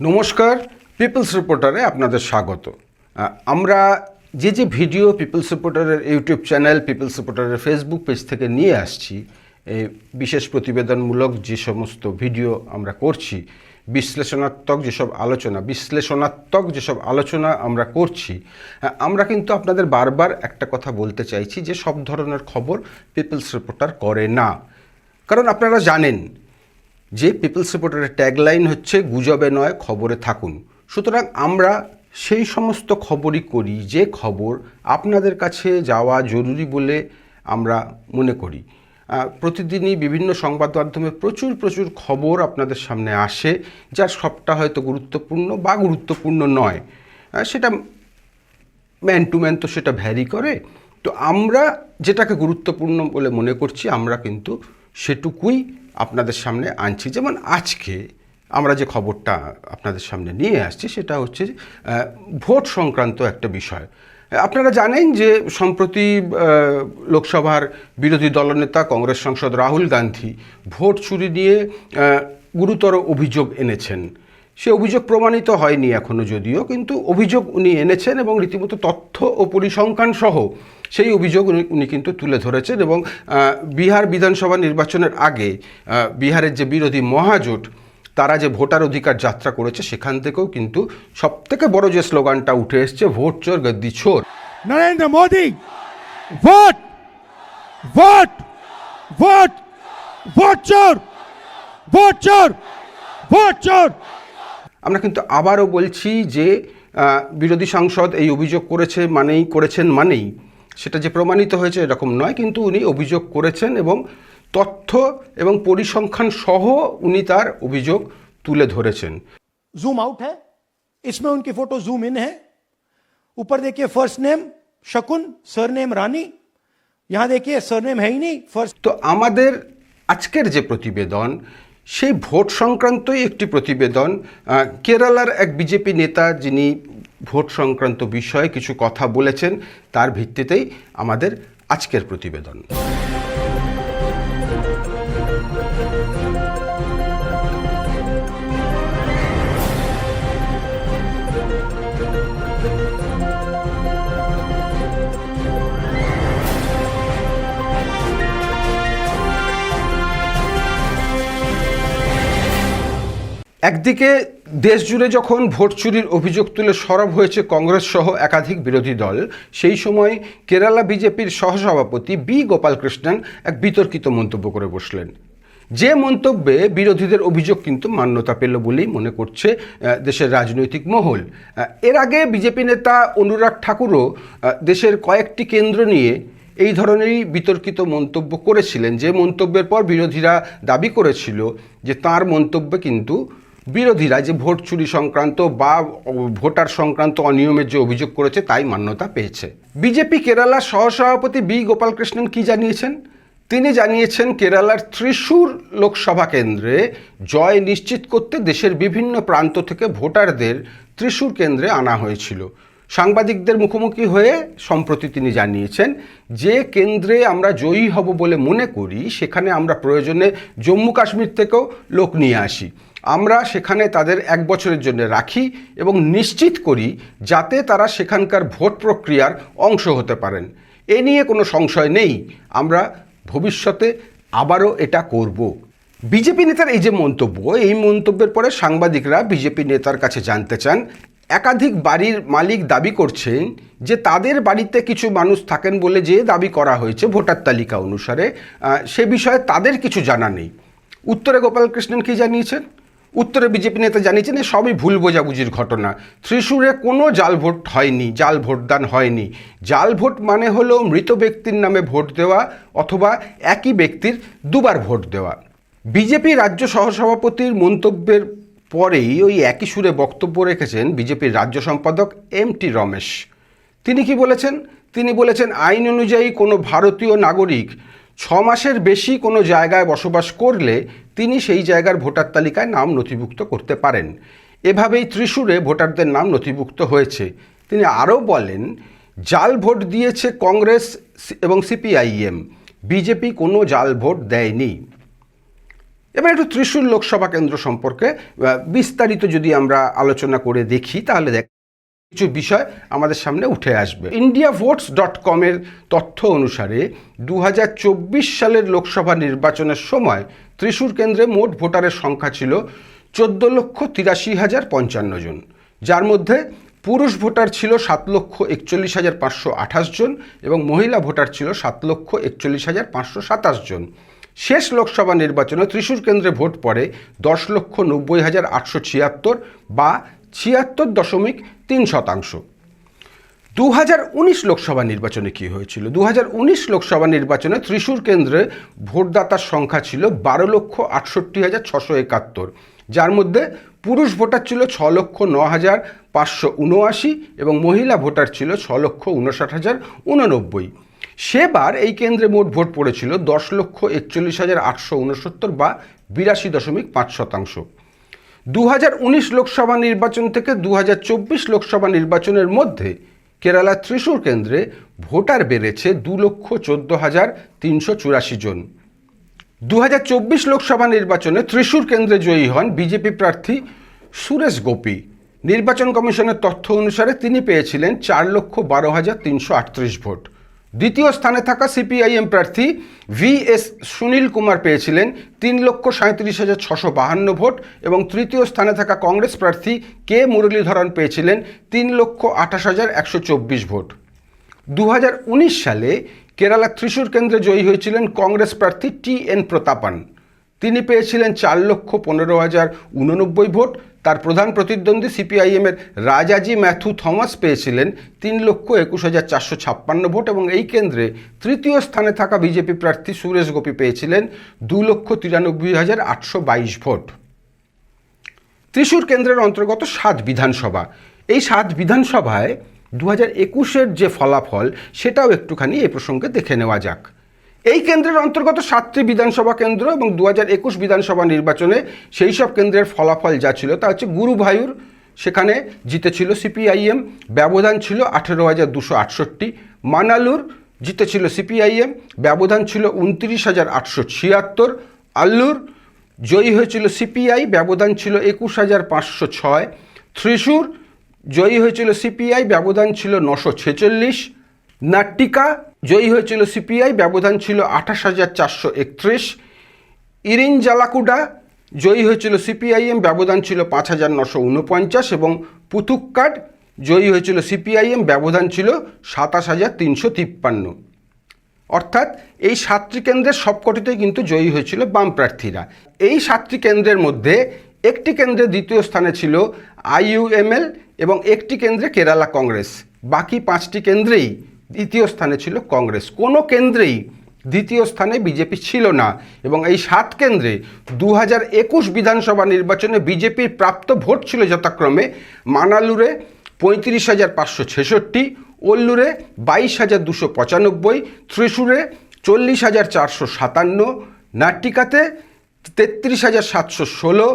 নমস্কার পিপলস রিপোর্টারে আপনাদের স্বাগত। আমরা যে যে ভিডিও পিপলস রিপোর্টারের ইউটিউব চ্যানেল পিপলস রিপোর্টারের ফেসবুক পেজ থেকে নিয়ে আসছি এই বিশেষ প্রতিবেদনমূলক যে সমস্ত ভিডিও আমরা করছি, বিশ্লেষণাত্মক যেসব আলোচনা, বিশ্লেষণাত্মক যেসব আলোচনা আমরা করছি আমরা কিন্তু আপনাদের বারবার একটা কথা বলতে চাইছি যে সব ধরনের খবর পিপলস রিপোর্টার করে না। কারণ আপনারা জানেন যে পিপলস রিপোর্টারের ট্যাগলাইন হচ্ছে, গুজবে নয়, খবরে থাকুন। সুতরাং আমরা সেই সমস্ত খবরই করি, যে খবর আপনাদের কাছে যাওয়া জরুরি বলে আমরা মনে করি। প্রতিদিনই বিভিন্ন সংবাদ মাধ্যমে প্রচুর প্রচুর খবর আপনাদের সামনে আসে, যার সবটা হয়তো গুরুত্বপূর্ণ বা গুরুত্বপূর্ণ নয়। সেটা ম্যান টু ম্যান তো সেটা ভ্যারি করে। তো আমরা যেটাকে গুরুত্বপূর্ণ বলে মনে করছি, আমরা কিন্তু সেটুকুই আপনাদের সামনে আনছি। যেমন আজকে আমরা যে খবরটা আপনাদের সামনে নিয়ে আসছি, সেটা হচ্ছে ভোট সংক্রান্ত একটা বিষয়। আপনারা জানেন যে সম্প্রতি লোকসভার বিরোধী দলনেতা কংগ্রেস সাংসদ রাহুল গান্ধী ভোট চুরি নিয়ে গুরুতর অভিযোগ এনেছেন। সে অভিযোগ প্রমাণিত হয়নি এখনও যদিও, কিন্তু অভিযোগ উনি এনেছেন এবং রীতিমতো তথ্য ও পরিসংখ্যান সহ সেই অভিযোগ উনি কিন্তু তুলে ধরেছেন এবং বিহার বিধানসভা নির্বাচনের আগে বিহারের যে বিরোধী মহাজোট, তারা যে ভোটার অধিকার যাত্রা করেছে সেখান থেকেও কিন্তু সব থেকে বড় যে স্লোগানটা উঠে এসছে, ভোট চোর, গদ্দি ছোর Narendra Modi, vote vote vote vote চোর ভোট চোর ভোট চোর। আমরা কিন্তু আবারও বলছি যে আহ, বিরোধী সাংসদ এই অভিযোগ করেছে মানেই করেছেন মানেই সেটা যে প্রমাণিত হয়েছে এরকম নয় কিন্তু উনি অভিযোগ করেছেন এবং তথ্য এবং পরিসংখ্যান সহ উনি তার অভিযোগ তুলে ধরেছেন जूम आउट है इसमें उनकी फोटो जूम इन है ऊपर देखिए first name Shakun surname Rani यहां देखिए सरनेम है ही नहीं फर्स्ट তো আমাদের আজকের যে প্রতিবেদন সেই ভোট সংক্রান্তই একটি প্রতিবেদন। কেরালার এক বিজেপি নেতা যিনি ভোট সংক্রান্ত বিষয়ে কিছু কথা বলেছেন, তার ভিত্তিতেই আমাদের আজকের প্রতিবেদন। একদিকে দেশ জুড়ে যখন ভোট চুরির অভিযোগ তুলে সরব হয়েছে কংগ্রেস সহ একাধিক বিরোধী দল, সেই সময় কেরালা বিজেপির সহসভাপতি বি গোপালকৃষ্ণন এক বিতর্কিত মন্তব্য করে বসলেন। যে মন্তব্যে বিরোধীদের অভিযোগ কিন্তু মান্যতা পেল বলেই মনে করছে দেশের রাজনৈতিক মহল। এর আগে বিজেপি নেতা অনুরাগ ঠাকুরও দেশের কয়েকটি কেন্দ্র নিয়ে এই ধরনেরই বিতর্কিত মন্তব্য করেছিলেন। যে মন্তব্যের পর বিরোধীরা দাবি করেছিল যে তার মন্তব্যে কিন্তু বিরোধীরা যে ভোট চুরি সংক্রান্ত বা ভোটার সংক্রান্ত অনিয়মের যে অভিযোগ করেছে, তাই মান্যতা পেয়েছে। বিজেপি কেরালার সহসভাপতি বি গোপালকৃষ্ণন কি জানিয়েছেন? তিনি জানিয়েছেন, কেরালার ত্রিশূর লোকসভা কেন্দ্রে জয় নিশ্চিত করতে দেশের বিভিন্ন প্রান্ত থেকে ভোটারদের ত্রিশূর কেন্দ্রে আনা হয়েছিল। সাংবাদিকদের মুখোমুখি হয়ে সম্প্রতি তিনি জানিয়েছেন, যে কেন্দ্রে আমরা জয়ী হব বলে মনে করি, সেখানে আমরা প্রয়োজনে জম্মু কাশ্মীর থেকেও লোক নিয়ে আসি। আমরা সেখানে তাদের এক বছরের জন্য রাখি এবং নিশ্চিত করি যাতে তারা সেখানকার ভোট প্রক্রিয়ার অংশ হতে পারেন। এ নিয়ে কোনো সংশয় নেই। আমরা ভবিষ্যতে আবারও এটা করব। বিজেপি নেতার এই যে মন্তব্য, এই মন্তব্যের পরে সাংবাদিকরা বিজেপি নেতার কাছে জানতে চান, একাধিক বাড়ির মালিক দাবি করছেন যে তাদের বাড়িতে কিছু মানুষ থাকেন বলে যে দাবি করা হয়েছে ভোটার তালিকা অনুসারে। সে বিষয়ে তাদের কিছু জানা নেই। উত্তরে গোপালকৃষ্ণন কী জানিয়েছেন? উত্তরে বিজেপি নেতা জানিয়েছেন সবই ভুল বোঝাবুঝির ঘটনা। ত্রিশূরে কোনো জাল ভোট হয়নি, জাল ভোটদান হয়নি। জাল ভোট মানে হলো মৃত ব্যক্তির নামে ভোট দেওয়া অথবা একই ব্যক্তির দুবার ভোট দেওয়া। বিজেপি রাজ্য সহসভাপতির মন্তব্যের পরেই ওই একই সুরে বক্তব্য রেখেছেন বিজেপির রাজ্য সম্পাদক এম টি রমেশ। তিনি কি বলেছেন? তিনি বলেছেন, আইন অনুযায়ী কোনো ভারতীয় নাগরিক ছ মাসের বেশি কোনো জায়গায় বসবাস করলে তিনি সেই জায়গার ভোটার তালিকায় নাম নথিভুক্ত করতে পারেন। এভাবেই ত্রিশূরে ভোটারদের নাম নথিভুক্ত হয়েছে। তিনি আরও বলেন, জাল ভোট দিয়েছে কংগ্রেস এবং সিপিআইএম। বিজেপি কোনো জাল ভোট দেয়নি। এবার একটু ত্রিশূল লোকসভা কেন্দ্র সম্পর্কে বিস্তারিত যদি আমরা আলোচনা করে দেখি, তাহলে দেখ কিছু বিষয় আমাদের সামনে উঠে আসবে। ইন্ডিয়া ভোটস ডট কমের তথ্য অনুসারে দু হাজার চব্বিশ সালের লোকসভা নির্বাচনের সময় ত্রিশূর কেন্দ্রে মোট ভোটারের সংখ্যা ছিল চোদ্দ লক্ষ তিরাশি হাজার পঞ্চান্ন জন। যার মধ্যে পুরুষ ভোটার ছিল সাত লক্ষ একচল্লিশ হাজার পাঁচশো আঠাশ জন এবং মহিলা ভোটার ছিল সাত লক্ষ একচল্লিশ হাজার পাঁচশো সাতাশ জন। শেষ লোকসভা নির্বাচনে ত্রিশূর কেন্দ্রে ভোট পড়ে দশ লক্ষ নব্বই হাজার আটশো ছিয়াত্তর বা ছিয়াত্তর দশমিক তিন শতাংশ। দু হাজার উনিশ লোকসভা নির্বাচনে কি হয়েছিল? দু হাজার উনিশ লোকসভা নির্বাচনে ত্রিশূর কেন্দ্রে ভোটদাতার সংখ্যা ছিল বারো লক্ষ আটষট্টি হাজার ছশো একাত্তর। যার মধ্যে পুরুষ ভোটার ছিল ছ লক্ষ ন হাজার পাঁচশো উনআশি এবং মহিলা ভোটার ছিল ছ লক্ষ উনষাট হাজার উননব্বই। সেবার এই কেন্দ্রে মোট ভোট পড়েছিল দশ লক্ষ একচল্লিশ হাজার আটশো উনসত্তর বা বিরাশি দশমিক পাঁচ শতাংশ। দু হাজার উনিশ লোকসভা নির্বাচন থেকে দু হাজার চব্বিশ লোকসভা নির্বাচনের মধ্যে কেরালা ত্রিশূর কেন্দ্রে ভোটার বেড়েছে দু লক্ষ চোদ্দ হাজার তিনশো চুরাশি জন। দু হাজার চব্বিশ লোকসভা নির্বাচনে ত্রিশূর কেন্দ্রে জয়ী হন বিজেপি প্রার্থী সুরেশ গোপী। নির্বাচন কমিশনের তথ্য অনুসারে তিনি পেয়েছিলেন চার লক্ষ বারো হাজার তিনশো আটত্রিশ ভোট। দ্বিতীয় স্থানে থাকা সিপিআইএম প্রার্থী ভি এস সুনীল কুমার পেয়েছিলেন তিন লক্ষ সাঁত্রিশ হাজার ছশো বাহান্ন ভোট এবং তৃতীয় স্থানে থাকা কংগ্রেস প্রার্থী কে মুরলীধরন পেয়েছিলেন তিন লক্ষ আঠাশ হাজার একশো চব্বিশ ভোট। দু হাজার উনিশ সালে কেরালা ত্রিশূর কেন্দ্রে জয়ী হয়েছিলেন কংগ্রেস প্রার্থী টি এন প্রতাপান। তিনি পেয়েছিলেন চার লক্ষ পনেরো হাজার উননব্বই ভোট তার প্রধান প্রতিদ্বন্দ্বী সিপিআইএমের রাজাজি ম্যাথু থমাস পেয়েছিলেন তিন লক্ষ একুশ হাজার চারশো ছাপ্পান্ন ভোট এবং এই কেন্দ্রে তৃতীয় স্থানে থাকা বিজেপি প্রার্থী সুরেশ গোপী পেয়েছিলেন দু লক্ষ তিরানব্বই হাজার আটশো বাইশ ভোট। ত্রিশূর কেন্দ্রের অন্তর্গত সাত বিধানসভা। এই সাত বিধানসভায় দু হাজার একুশের যে ফলাফল, সেটাও একটুখানি এই প্রসঙ্গে দেখে নেওয়া যাক। এই কেন্দ্রের অন্তর্গত সাতটি বিধানসভা কেন্দ্র এবং দু একুশ বিধানসভা নির্বাচনে সেই সব কেন্দ্রের ফলাফল যা ছিল তা হচ্ছে গুরুভায়ুর সেখানে জিতেছিল সিপিআইএম, ব্যবধান ছিল আঠেরো হাজার দুশো আটষট্টি। মানালুর জিতেছিল সিপিআইএম, ব্যবধান ছিল উনত্রিশ হাজার আটশো ছিয়াত্তর। আল্লুর জয়ী হয়েছিল সিপিআই, ব্যবধান ছিল একুশ হাজার পাঁচশো ছয়। ত্রিশূর জয়ী হয়েছিল সিপিআই, ব্যবধান ছিল নশো ছেচল্লিশ। নাট্টিকা জয়ী হয়েছিল সিপিআই, ব্যবধান ছিল আঠাশ হাজার চারশো একত্রিশ। ইরিন জালাকুডা জয়ী হয়েছিল সিপিআইএম, ব্যবধান ছিল পাঁচ হাজার নশো উনপঞ্চাশ এবং পুতুক্কাড জয়ী হয়েছিল সিপিআইএম, ব্যবধান ছিল সাতাশ হাজার তিনশো তিপ্পান্ন। অর্থাৎ এই সাতটি কেন্দ্রের সবকটিতেই কিন্তু জয়ী হয়েছিল বাম প্রার্থীরা। এই সাতটি কেন্দ্রের মধ্যে একটি কেন্দ্রে দ্বিতীয় স্থানে ছিল আইইউএমএল এবং একটি কেন্দ্রে কেরালা কংগ্রেস। বাকি পাঁচটি কেন্দ্রেই দ্বিতীয় স্থানে ছিল কংগ্রেস। কোনো কেন্দ্রেই দ্বিতীয় স্থানে বিজেপি ছিল না এবং এই সাত কেন্দ্রে দু একুশ বিধানসভা নির্বাচনে বিজেপির প্রাপ্ত ভোট ছিল যথাক্রমে মানালুরে পঁয়ত্রিশ হাজার পাঁচশো ছেষট্টি, ওল্লুরে বাইশ হাজার দুশো পঁচানব্বই, ত্রিশুরে চল্লিশ হাজার চারশো সাতান্ন নাট্টিকাতে তেত্রিশ হাজার সাতশো ষোলো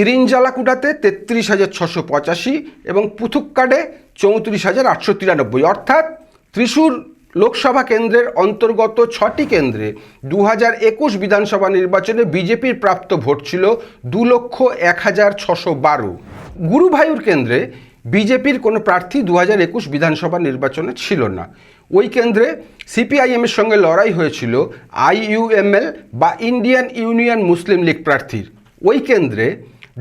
ইরিনজালাকুডাতে তেত্রিশ হাজার ছশো পঁচাশি এবং পুথুক্কাডে চৌত্রিশ হাজার আটশো তিরানব্বই। অর্থাৎ ত্রিশূর লোকসভা কেন্দ্রের অন্তর্গত ছটি কেন্দ্রে দু হাজার একুশ বিধানসভা নির্বাচনে বিজেপির প্রাপ্ত ভোট ছিল দু লক্ষ এক হাজার ছশো বারো। গুরুভায়ুর কেন্দ্রে বিজেপির কোনো প্রার্থী দু হাজার একুশ বিধানসভা নির্বাচনে ছিল না। ওই কেন্দ্রে সিপিআইএমের সঙ্গে লড়াই হয়েছিল আইইউএমএল বা ইন্ডিয়ান ইউনিয়ন মুসলিম লীগ প্রার্থীর। ওই কেন্দ্রে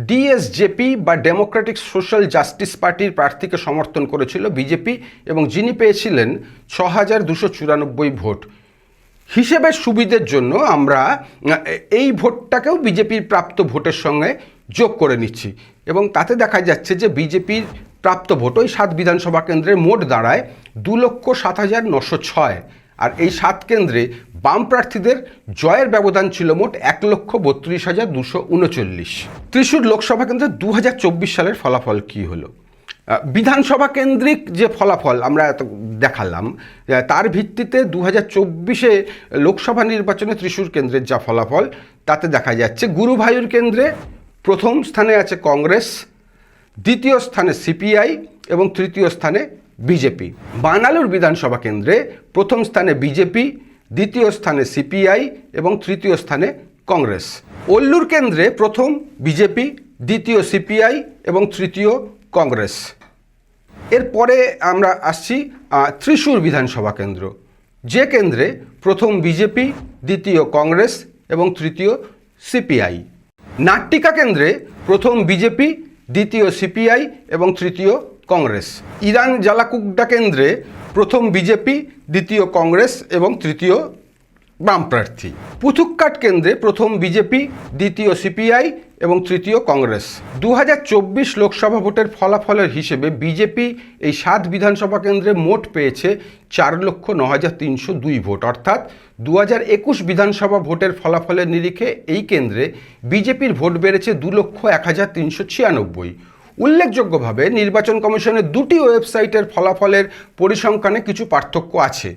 ডিএসজেপি বা ডেমোক্রেটিক সোশ্যাল জাস্টিস পার্টির প্রার্থীকে সমর্থন করেছিল বিজেপি এবং যিনি পেয়েছিলেন ছ হাজার দুশো চুরানব্বই ভোট। হিসেবে সুবিধের জন্য আমরা এই ভোটটাকেও বিজেপির প্রাপ্ত ভোটের সঙ্গে যোগ করে নিচ্ছি এবং তাতে দেখা যাচ্ছে যে বিজেপির প্রাপ্ত ভোট ওই সাত বিধানসভা কেন্দ্রে মোট দাঁড়ায় দু লক্ষ সাত হাজার নশো ছয়। আর এই সাত কেন্দ্রে বাম প্রার্থীদের জয়ের ব্যবধান ছিল মোট এক লক্ষ বত্রিশ হাজার দুশো উনচল্লিশ। ত্রিশূর লোকসভা কেন্দ্রে দু হাজার চব্বিশ সালের ফলাফল কী হলো? বিধানসভা কেন্দ্রিক যে ফলাফল আমরা দেখালাম তার ভিত্তিতে দু হাজার চব্বিশে লোকসভা নির্বাচনে ত্রিশূর কেন্দ্রের যা ফলাফল, তাতে দেখা যাচ্ছে গুরুভায়ুর কেন্দ্রে প্রথম স্থানে আছে কংগ্রেস, দ্বিতীয় স্থানে সিপিআই এবং তৃতীয় স্থানে বিজেপি। বানালুর বিধানসভা কেন্দ্রে প্রথম স্থানে বিজেপি, দ্বিতীয় স্থানে সিপিআই এবং তৃতীয় স্থানে কংগ্রেস। অল্লুর কেন্দ্রে প্রথম বিজেপি, দ্বিতীয় সিপিআই এবং তৃতীয় কংগ্রেস। এরপরে আমরা আসছি ত্রিশূর বিধানসভা কেন্দ্র, যে কেন্দ্রে প্রথম বিজেপি, দ্বিতীয় কংগ্রেস এবং তৃতীয় সিপিআই। নাট্টিকা কেন্দ্রে প্রথম বিজেপি, দ্বিতীয় সিপিআই এবং তৃতীয় কংগ্রেস। ইরান জালাকুকডা কেন্দ্রে প্রথম বিজেপি, দ্বিতীয় কংগ্রেস এবং তৃতীয় বাম প্রার্থী। পুথুক্কাট কেন্দ্রে প্রথম বিজেপি, দ্বিতীয় সিপিআই এবং তৃতীয় কংগ্রেস। দু হাজার চব্বিশ লোকসভা ভোটের ফলাফলের হিসেবে বিজেপি এই সাত বিধানসভা কেন্দ্রে মোট পেয়েছে চার লক্ষ ন হাজার তিনশো দুই ভোট। অর্থাৎ দু হাজার একুশ বিধানসভা ভোটের ফলাফলের নিরিখে এই কেন্দ্রে বিজেপির ভোট বেড়েছে দু লক্ষ এক হাজার তিনশো ছিয়ানব্বই। উল্লেখযোগ্যভাবে নির্বাচন কমিশনের দুটি ওয়েবসাইটের ফলাফলের পরিসংখ্যানে কিছু পার্থক্য আছে।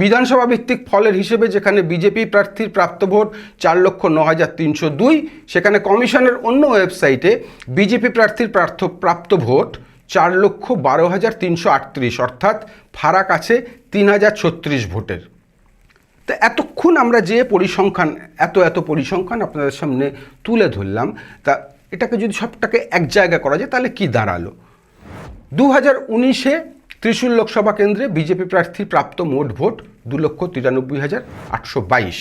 বিধানসভা ভিত্তিক ফলের হিসেবে যেখানে বিজেপি প্রার্থীর প্রাপ্ত ভোট চার লক্ষ ন হাজার তিনশো দুই, সেখানে কমিশনের অন্য ওয়েবসাইটে বিজেপি প্রার্থীর প্রার্থ প্রাপ্ত ভোট চার লক্ষ বারো হাজার তিনশো আটত্রিশ, অর্থাৎ ফারাক আছে তিন হাজার ছত্রিশ ভোটের। তো এতক্ষণ আমরা যে পরিসংখ্যান এত এত পরিসংখ্যান আপনাদের সামনে তুলে ধরলাম, তা এটাকে যদি সবটাকে এক জায়গা করা যায়, তাহলে কি দাঁড়াল? দু হাজার উনিশে ত্রিশূল লোকসভা কেন্দ্রে বিজেপি প্রার্থী প্রাপ্ত মোট ভোট দু লক্ষ তিরানব্বই হাজার আটশো বাইশ।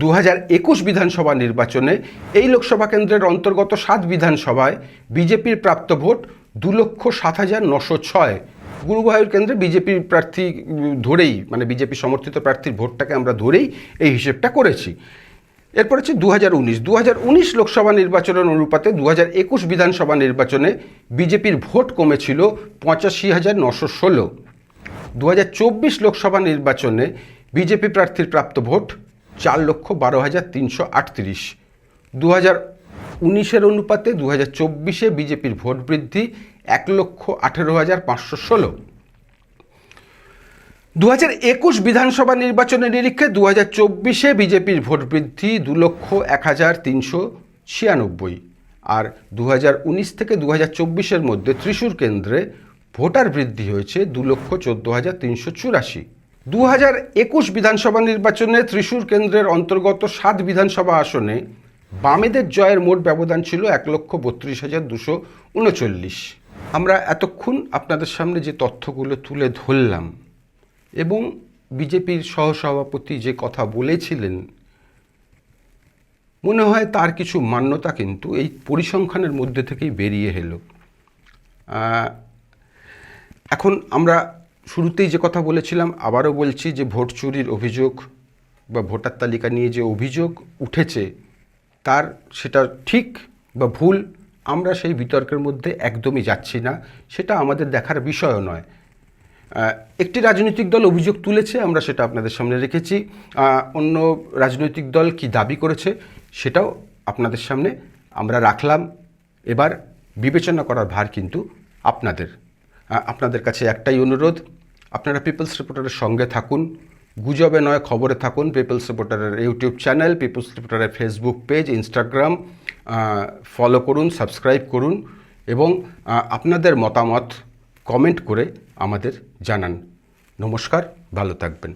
দু হাজার একুশ বিধানসভা নির্বাচনে এই লোকসভা কেন্দ্রের অন্তর্গত সাত বিধানসভায় বিজেপির প্রাপ্ত ভোট দু লক্ষ সাত হাজার নশো ছয়। গুরুবায়ুর কেন্দ্রে বিজেপির প্রার্থী ধরেই মানে বিজেপি সমর্থিত প্রার্থীর ভোটটাকে আমরা ধরেই এই হিসেবটা করেছি। এরপর হচ্ছে দু হাজার উনিশ উনিশ লোকসভা নির্বাচনের অনুপাতে দু হাজার একুশ বিধানসভা নির্বাচনে বিজেপির ভোট কমেছিল পঁচাশি হাজার নশো ষোলো। দু হাজার চব্বিশ লোকসভা নির্বাচনে বিজেপি প্রার্থীর প্রাপ্ত ভোট চার লক্ষ বারো হাজার তিনশো আটত্রিশ। দু হাজার উনিশের অনুপাতে দু হাজার চব্বিশে বিজেপির ভোট বৃদ্ধি এক লক্ষ আঠেরো হাজার পাঁচশো ষোলো। দু হাজার একুশ বিধানসভা নির্বাচনের নিরীক্ষে দু হাজার চব্বিশে বিজেপির ভোট বৃদ্ধি দু লক্ষ এক হাজার তিনশো ছিয়ানব্বই। আর দু হাজার উনিশ থেকে দু হাজার চব্বিশের মধ্যে ত্রিশূর কেন্দ্রে ভোটার বৃদ্ধি হয়েছে দু লক্ষ চোদ্দ হাজার তিনশো চুরাশি। দু হাজার একুশ বিধানসভা নির্বাচনে ত্রিশূর কেন্দ্রের অন্তর্গত সাত বিধানসভা আসনে বামেদের জয়ের মোট ব্যবধান ছিল এক লক্ষ বত্রিশ হাজার দুশো উনচল্লিশ। আমরা এতক্ষণ আপনাদের সামনে যে তথ্যগুলো তুলে ধরলাম এবং বিজেপির সহসভাপতি যে কথা বলেছিলেন, মনে হয় তার কিছু মান্যতা কিন্তু এই পরিসংখ্যানের মধ্যে থেকেই বেরিয়ে এলো। এখন আমরা শুরুতেই যে কথা বলেছিলাম, আবারও বলছি যে ভোট চুরির অভিযোগ বা ভোটার তালিকা নিয়ে যে অভিযোগ উঠেছে, তার সেটা ঠিক বা ভুল, আমরা সেই বিতর্কের মধ্যে একদমই যাচ্ছি না। সেটা আমাদের দেখার বিষয়ও নয়। একটি রাজনৈতিক দল অভিযোগ তুলেছে, আমরা সেটা আপনাদের সামনে রেখেছি। অন্য রাজনৈতিক দল কি দাবি করেছে সেটাও আপনাদের সামনে আমরা রাখলাম। এবার বিবেচনা করার ভার কিন্তু আপনাদের। আপনাদের কাছে একটাই অনুরোধ, আপনারা পিপলস রিপোর্টারের সঙ্গে থাকুন, গুজবে নয় খবরে থাকুন পিপলস রিপোর্টারের ইউটিউব চ্যানেল পিপলস রিপোর্টারের ফেসবুক পেজ ইনস্টাগ্রাম ফলো করুন সাবস্ক্রাইব করুন এবং আপনাদের মতামত কমেন্ট করে আমাদের জানান। নমস্কার ভালো থাকবেন।